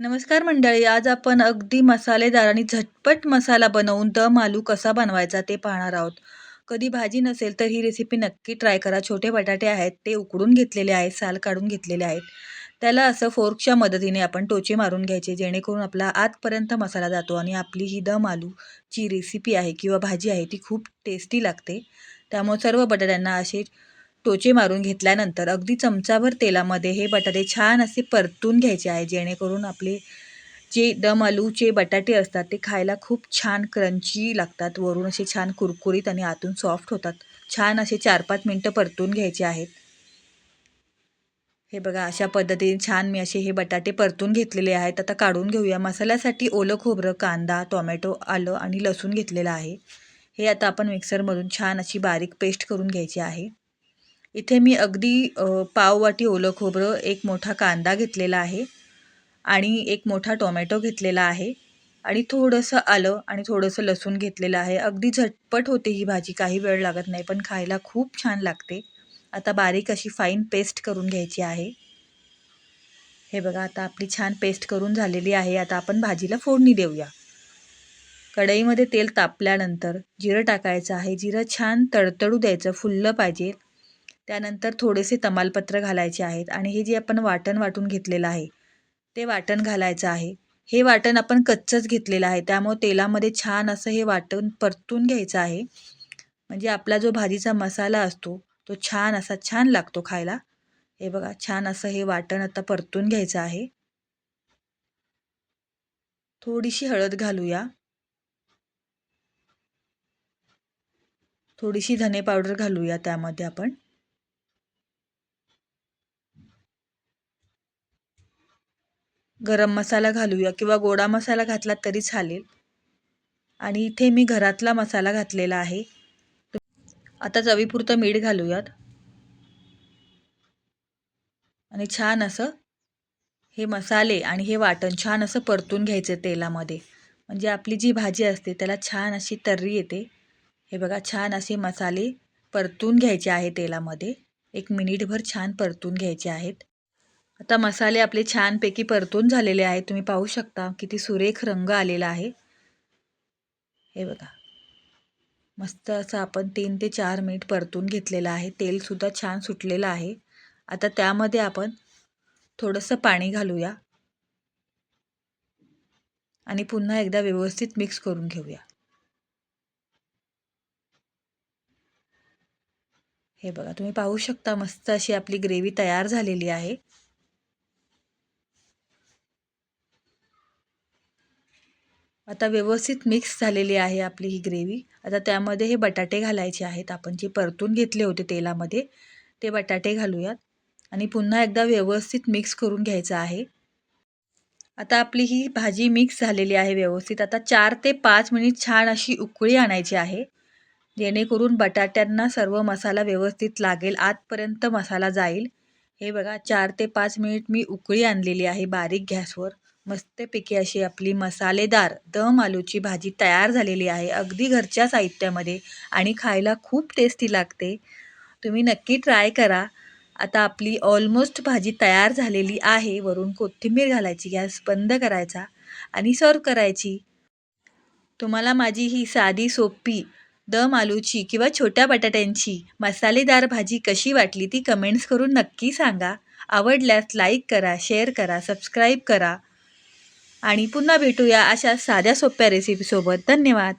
नमस्कार मंडळी आज आपण अगदी मसालेदार आणि झटपट मसाला बनवून दम आलू कसा बनवायचा ते पाहणार आहोत. कधी भाजी नसेल तर ही रेसिपी नक्की ट्राय करा. छोटे बटाटे आहेत ते उकडून घेतलेले आहेत साल काढून घेतलेले आहेत. त्याला असं फोर्कच्या मदतीने आपण टोचे मारून घ्यायचे जेणेकरून आपला आतपर्यंत मसाला जातो आणि आपली ही दम आलूची रेसिपी आहे किंवा भाजी आहे ती खूप टेस्टी लागते. त्यामुळे सर्व बटाट्यांना असे टोचे मारून घेतल्यानंतर अगदी चमचाभर तेलामध्ये हे बटाटे छान असे परतून घ्यायचे आहे जेणेकरून आपले जे दम आलूचे बटाटे असतात ते खायला खूप छान क्रंची लागतात. वरून असे छान कुरकुरीत आणि आतून सॉफ्ट होतात. छान असे चार पाच मिनटं परतून घ्यायचे आहेत. हे बघा अशा पद्धतीने छान मी असे हे बटाटे परतून घेतलेले आहेत. आता काढून घेऊया. मसाल्यासाठी ओलं खोबरं कांदा टोमॅटो आलं आणि लसूण घेतलेलं आहे. हे आता आपण मिक्सरमधून छान अशी बारीक पेस्ट करून घ्यायची आहे. इथे मी अगदी पाववाटी ओलं खोबरं एक मोठा कांदा घेतलेला आहे आणि एक मोठा टोमॅटो घेतलेला आहे आणि थोडंसं आलं आणि थोडंसं लसूण घेतलेलं आहे. अगदी झटपट होते ही भाजी काही वेळ लागत नाही पण खायला खूप छान लागते. आता बारीक अशी फाईन पेस्ट करून घ्यायची आहे. हे बघा आता आपली छान पेस्ट करून झालेली आहे. आता आपण भाजीला फोडणी देऊया. कढईमध्ये तेल तापल्यानंतर जिरं टाकायचं आहे. जिरं छान तडतडू द्यायचं फुललं पाहिजे. त्यानंतर थोडेसे तमालपत्र घालायचे आहेत आणि हे जे आपण वाटण वाटून घेतलेलं आहे ते वाटण घालायचं आहे. हे वाटण आपण कच्चंच घेतलेलं आहे त्यामुळे तेलामध्ये छान असं हे वाटण परतून घ्यायचं आहे. म्हणजे आपला जो भाजीचा मसाला असतो तो छान असा छान लागतो खायला. हे बघा छान असं हे वाटण आता परतून घ्यायचं आहे. थोडीशी हळद घालूया. थोडीशी धने पावडर घालूया त्यामध्ये आपण. गरम मसाला घालूया किंवा गोडा मसाला घातला तरी चालेल. आणि इथे मी घरातला मसाला घातलेला आहे. आता चवीपुरतं मीठ घालूयात. आणि छान असं हे मसाले आणि हे वाटण छान असं परतून घ्यायचं तेलामध्ये. म्हणजे आपली जी भाजी असते त्याला छान अशी तर्री येते. हे बघा छान असे मसाले परतून घ्यायचे आहे तेलामध्ये. एक मिनिटभर छान परतून घ्यायचे आहेत. आता मसाले आपले छानपैकी परतून झालेले आहेत. तुम्ही पाहू शकता किती सुरेख रंग आलेला आहे. हे बघा. मस्त असं आपण तीन ते चार मिनिट परतून घेतलेलं आहे. तेलसुद्धा छान सुटलेलं आहे. आता त्यामध्ये आपण थोडंसं पाणी घालूया. आणि पुन्हा एकदा व्यवस्थित मिक्स करून घेऊया. हे बघा. तुम्ही पाहू शकता मस्त अशी आपली ग्रेव्ही तयार झालेली आहे. आता व्यवस्थित मिक्स झालेली आहे आपली ही ग्रेव्ही आता त्यामध्ये हे बटाटे घालायचे आहेत. आपण जे परतून घेतले होते तेलामध्ये ते बटाटे घालूयात. आणि पुन्हा एकदा व्यवस्थित मिक्स करून घ्यायचं आहे. आता आपली ही भाजी मिक्स झालेली आहे व्यवस्थित. आता चार ते पाच मिनिट छान अशी उकळी आणायची आहे. जेणेकरून बटाट्यांना सर्व मसाला व्यवस्थित लागेल आतपर्यंत मसाला जाईल. हे बघा चार ते पाच मिनिट मी उकळी आणलेली आहे बारीक गॅसवर. मस्तपैकी अशी आपली मसालेदार दम आलूची भाजी तयार झालेली आहे. अगदी घरच्या साहित्यामध्ये आणि खायला खूप टेस्टी लागते. तुम्ही नक्की ट्राय करा. आता आपली ऑलमोस्ट भाजी तयार झालेली आहे. वरून कोथिंबीर घालायची गॅस बंद करायचा आणि सर्व करायची. तुम्हाला माझी ही साधी सोपी दम आलूची किंवा छोट्या बटाट्यांची मसालेदार भाजी कशी वाटली ती कमेंट्स करून नक्की सांगा. आवडल्यास लाईक करा शेअर करा सबस्क्राईब करा. आणि पुन्हा भेटूया अशा साध्या सोप्या रेसिपीसोबत धन्यवाद.